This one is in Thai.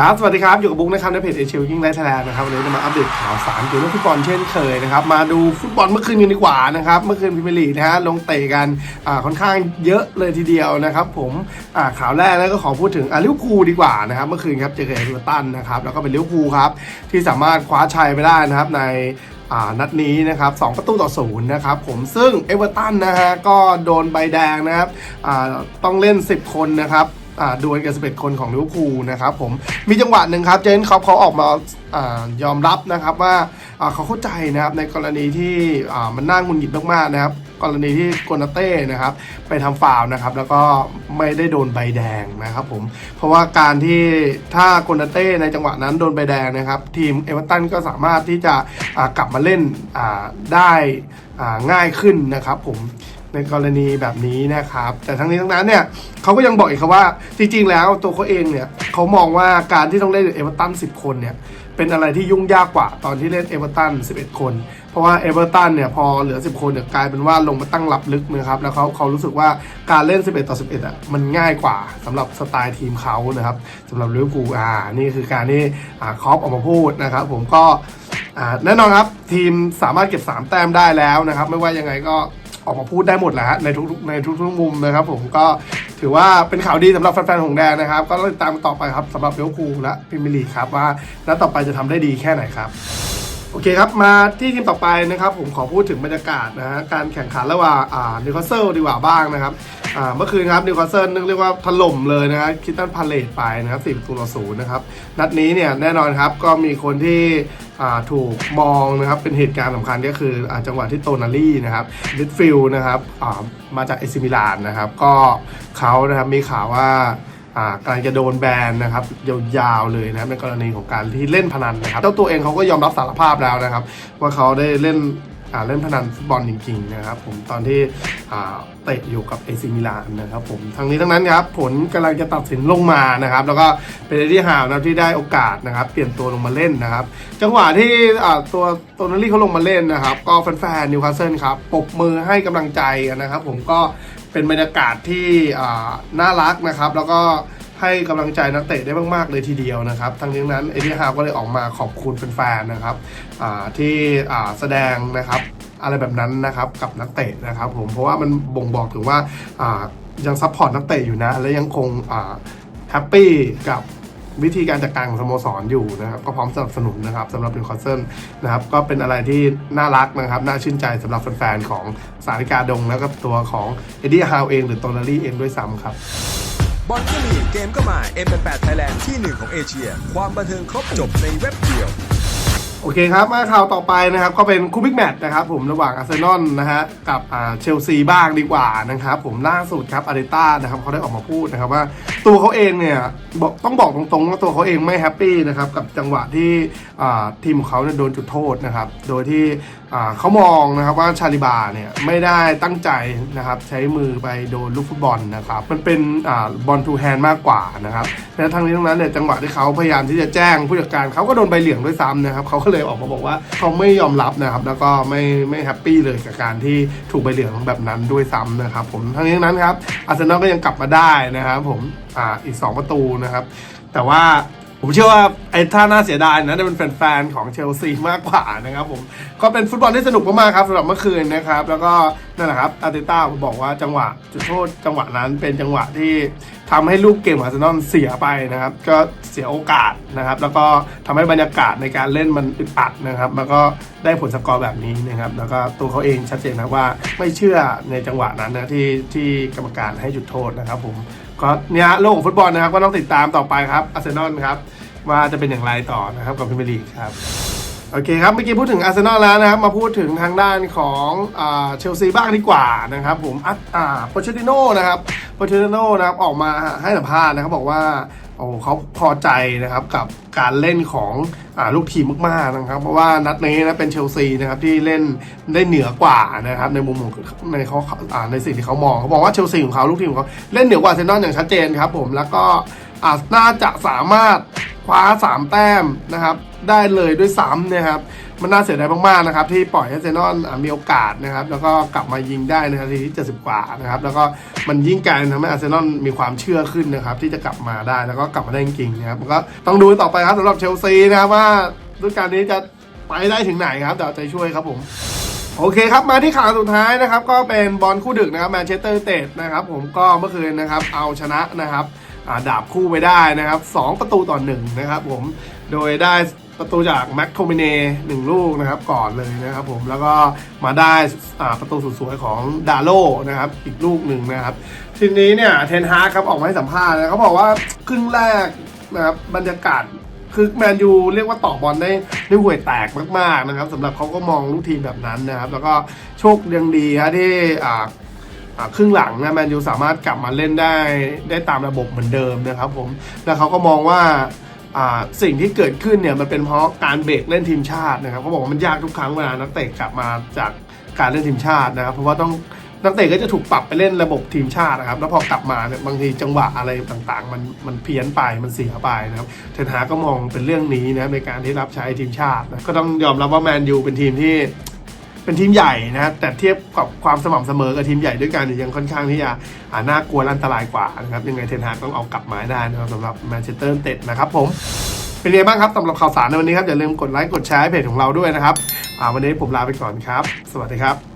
ครับ สวัสดีครับ อยู่กับบุ๊กนะครับ ในเพจเอเชียวิ่งไลท์ไทยแลนด์นะครับ วันนี้จะมาอัปเดตข่าวสารเกี่ยวกับฟุตบอลเช่นเคยนะครับ มาดูฟุตบอลเมื่อคืนกันดีกว่านะครับ เมื่อคืนพรีเมียร์ลีกนะฮะ ลงเตะกันอ่าค่อนข้างเยอะเลยทีเดียวนะครับผมอ่าข่าวแรกแล้วก็ขอพูดถึงอ่าลิเวอร์พูลดีกว่านะครับ เมื่อคืนครับเจอกับเอเวอร์ตันนะครับ แล้วก็เป็นลิเวอร์พูลครับ ที่สามารถคว้าชัยไปได้นะครับในนัดนี้นะครับสองประตูต่อศูนย์นะครับผมซึ่งเอเวอร์ตันนะฮะก็โดนใบแดงนะครับต้องเล่น 10 คนนะครับ ดวลกับ 11 คนของลิเวอร์พูลนะครับผมมีจังหวะหนึ่งครับเจนเขาเขาออกมาอายอมรับนะครับว่าอ่าเขาเข้าใจนะครับในกรณีที่อ่ามันน่าหงุนหงิดมากๆนะครับกรณีที่โกนาเต้นะครับไปทำฟาวนะครับแล้วก็ไม่ได้โดนใบแดงนะครับผมเพราะว่าการที่ถ้าโกนาเต้ในจังหวะนั้นโดนใบแดงนะครับ ทีมเอเวอร์ตันก็สามารถที่จะกลับมาเล่นอ่าได้อ่าง่ายขึ้นนะครับผม ในกรณีแบบนี้นะครับ แต่ทั้งนี้ทั้งนั้นเนี่ยเขาก็ยังบอกอีกครับว่า จริงๆ แล้วตัวเขาเองเนี่ยเขามองว่าการที่ต้องเล่นเอเวอร์ตัน10คนเนี่ยเป็นอะไรที่ยุ่งยากกว่าตอนที่เล่นเอเวอร์ตัน11 คน เพราะว่าเอเวอร์ตันเนี่ยพอเหลือ 10 คนเนี่ยกลายเป็นว่าลงมาตั้งรับลึกนะครับ แล้วเขาเขารู้สึกว่าการเล่น 11 ต่อ 11อะมันง่ายกว่าสำหรับสไตล์ทีมเขานะครับสำหรับลิเวอร์พูลอ่านี่คือการที่อ่าคอปออกมาพูดนะครับ ผมก็อ่าแน่นอนครับทีมสามารถเก็บ 3 แต้มได้แล้วนะครับ ไม่ว่ายังไงก็ ออกมาพูดได้หมดแหละฮะในทุกๆในทุกๆมุมนะครับผมก็ถือว่าเป็นข่าวดีสำหรับแฟนๆของแดงนะครับ ก็ต้องติดตามต่อไปครับสำหรับเลี้ยวคูและพิมียร์ลีกครับว่านัดต่อไปจะทำได้ดีแค่ไหนครับ โอเคครับ มาที่ทีมต่อไปนะครับ ผมขอพูดถึงบรรยากาศนะฮะการแข่งขันระหว่างอ่านิวคาสเซิลดีกว่าบ้างนะครับอ่าเมื่อคืนครับนิวคาสเซิลนึกเรียกว่าถล่มเลยนะฮะคิตตันพาเลตไปนะครับสี่ประตูต่อศูนย์นะครับนัดนี้เนี่ยแน่นอนครับก็มีคนที่อ่าถูกมองนะครับเป็นเหตุการณ์สำคัญก็คืออาจังหวะที่โตนาลี่นะครับลิดฟิลนะครับอ่ามาจากเอซิมิลานนะครับก็เขานะครับมีข่าวว่า กำลังจะโดนแบนนะครับยาวๆเลยนะในกรณีของการที่เล่นพนันนะครับเจ้าตัวเองเขาก็ยอมรับสารภาพแล้วนะครับ ว่าเขาได้เล่นเล่นพนันฟุตบอลจริงๆนะครับผมตอนที่เตะอยู่กับเอซิมิลานนะครับผมทั้งนี้ทั้งนั้นครับผลกำลังจะตัดสินลงมานะครับ แล้วก็เป็นเอดี้ฮาวนะที่ได้โอกาสนะครับ เปลี่ยนตัวลงมาเล่นนะครับ จังหวะที่ตัวตัวนารี่เขาลงมาเล่นนะครับ ก็แฟนๆนิวคาสเซิลครับปรบมือให้กำลังใจนะครับ ผมก็ เป็นบรรยากาศที่น่ารักนะครับ แล้วก็ให้กำลังใจนักเตะได้มากๆเลยทีเดียวนะครับ ทั้งนี้นั้นเอเดียฮาวก็เลยออกมาขอบคุณแฟนๆนะครับที่แสดงนะครับอะไรแบบนั้นนะครับกับนักเตะนะครับผมเพราะว่ามันบ่งบอกถึงว่ายังซัพพอร์ตนักเตะอยู่นะ และยังคงแฮปปี้กับ วิธีการจัดการของสโมสรอยู่นะครับก็พร้อมสนับสนุนนะครับสำหรับนิวคาสเซิลนะครับก็เป็นอะไรที่น่ารักนะครับน่าชื่นใจสำหรับแฟนๆของสาริกาดง แล้วก็ตัวของเอเดียฮาวเอง หรือโตนารี่เองด้วยซ้ำครับบอลก็มีเกมก็มา M88 Thailand ที่หนึ่งของเอเชีย ความบันเทิงครบจบในเว็บเดียว โอเคครับ มาข่าวต่อไปนะครับ ก็เป็นคู่บิ๊กแมตช์นะครับผมระหว่างอาร์เซนอลนะฮะกับอ่าเชลซีบ้างดีกว่านะครับผมล่าสุดครับอาริต้านะครับเขาได้ออกมาพูดนะครับว่าตัวเขาเองเนี่ยบอกต้องบอกตรงๆว่าตัวเขาเองไม่แฮปปี้นะครับกับจังหวะที่อ่าทีมของเขาเนี่ยโดนจุดโทษนะครับโดยที่เขามองนะครับว่าชาลิบาเนี่ยไม่ได้ตั้งใจนะครับใช้มือไปโดนลูกฟุตบอลนะครับมันเป็นบอลทูแฮนด์มากกว่านะครับและทั้งนี้ทั้งนั้นเนี่ยจังหวะที่เขาพยายามที่จะแจ้งผู้จัดการเขาก็โดนใบเหลืองด้วยซ้ำนะครับเขาก็เลยออกมาบอกว่าเขาไม่ยอมรับนะครับแล้วก็ไม่ไม่แฮปปี้เลยกับการที่ถูกใบเหลืองแบบนั้นด้วยซ้ำนะครับผมทั้งนี้ทั้งนั้นครับอาร์เซนอลก็ยังกลับมาได้นะครับผมออีก 2 ประตูนะครับแต่ว่า ผมเชื่อว่าไอ้ท่าน่าเสียดายนะจะเป็นแฟนๆของเชลซีมากกว่านะครับผมก็เป็นฟุตบอลที่สนุกมากๆครับสำหรับเมื่อคืนนะครับ แล้วก็นั่นแหละครับอาร์เตต้าบอกว่าจังหวะจุดโทษจังหวะนั้นเป็นจังหวะที่ทำให้ลูกเกมอาร์เซนอลเสียไปนะครับ ก็เสียโอกาสนะครับ แล้วก็ทำให้บรรยากาศในการเล่นมันอึดอัดนะครับ แล้วก็ได้ผลสกอร์แบบนี้นะครับ แล้วก็ตัวเขาเองชัดเจนนะว่าไม่เชื่อในจังหวะนั้นนะที่ที่กรรมการให้จุดโทษนะครับผม ก็เนี่ยโลกของฟุตบอลนะครับก็ต้องติดตามต่อไปครับอาร์เซนอลครับว่าจะเป็นอย่างไรต่อนะครับกับพรีเมียร์ลีกครับโอเคครับเมื่อกี้พูดถึงอาร์เซนอลแล้วนะครับมาพูดถึงทางด้านของเชลซีบ้างดีกว่านะครับผมอัตอาโปเชติโน่นะครับโปเชติโน่นะครับออกมาให้สัมภาษณ์นะครับบอกว่า โอ้เขาพอใจนะครับกับการเล่นของอลูกทีมมากๆนะครับ เพราะว่านัดนี้นะเป็นเชลซีนะครับที่เล่นได้เหนือกว่านะครับในมุมของในเขาในสิ่งที่เขามองเขาบอกว่าเชลซีของเขาลูกทีมของเขาเล่นเหนือกว่าเซนนอนอย่างชัดเจนครับผมแล้วก็อน่าจะสามารถคว้า 3 แต้มนะครับได้เลยด้วยซ้ำนะครับ มันน่าเสียดายมากๆนะครับที่ปล่อยให้เซนอนมีโอกาสนะครับแล้วก็กลับมายิงได้ในนาทีที่ 70 กว่านะครับแล้วก็มันยิ่งกลายทำให้อาร์เซนอลมีความเชื่อขึ้นนะครับที่จะกลับมาได้แล้วก็กลับมาได้จริงๆนะครับก็ต้องดูต่อไปครับสำหรับเชลซีนะครับว่าฤดูกาลนี้จะไปได้ถึงไหนครับเดี๋ยวใจช่วยครับผมโอเคครับ มาที่ข่าวสุดท้ายนะครับ ก็เป็นบอลคู่ดึกนะครับแมนเชสเตอร์เต็ดนะครับ ผมก็เมื่อคืนนะครับ เอาชนะนะครับดาบคู่ไปได้นะครับ 2 ประตูต่อหนึ่งนะครับผมโดยได้ ประตูจากแม็กโทมิเน่หนึ่งลูกนะครับก่อนเลยนะครับผมแล้วก็มาได้ประตูสุดสวยของดาโลนะครับอีกลูกหนึ่งนะครับ ทีนี้เนี่ยเทนฮากครับออกมาให้สัมภาษณ์นะเขาบอกว่าครึ่งแรกนะครับบรรยากาศคือแมนยูเรียกว่าต่อบอลได้ได้ห่วยแตกมากๆนะครับสำหรับเขาก็มองลูกทีมแบบนั้นนะครับ แล้วก็โชคยังดีฮะที่อ่าครึ่งหลังนะแมนยูสามารถกลับมาเล่นได้ได้ตามระบบเหมือนเดิมนะครับผมแล้วเขาก็มองว่า สิ่งที่เกิดขึ้นเนี่ยมันเป็นเพราะการเบรกเล่นทีมชาตินะครับเขาบอกว่ามันยากทุกครั้งเวลานักเตะกลับมาจากการเล่นทีมชาตินะครับ เพราะว่าต้องนักเตะก็จะถูกปรับไปเล่นระบบทีมชาตินะครับ แล้วพอกลับมาเนี่ยบางทีจังหวะอะไรต่างๆ มันมันเพี้ยนไปมันเสียไปนะครับเทนฮาก็มองเป็นเรื่องนี้นะในการที่รับใช้ทีมชาตินะก็ต้องยอมรับว่าแมนยูเป็นทีมที่ เป็นทีมใหญ่นะครับแต่เทียบกับความสม่ำเสมอกับทีมใหญ่ด้วยกันนี่ยังค่อนข้างที่จะน่ากลัวละอันตรายกว่านะครับยังไงเทนฮากต้องเอากลับมาได้นะครับสำหรับแมนเชสเตอร์ยูไนเต็ดนะครับผมเป็นไงบ้างครับสำหรับข่าวสารในวันนี้ครับอย่าลืมกดไลค์กดแชร์เพจของเราด้วยนะครับวันนี้ผมลาไปก่อนครับ สวัสดีครับ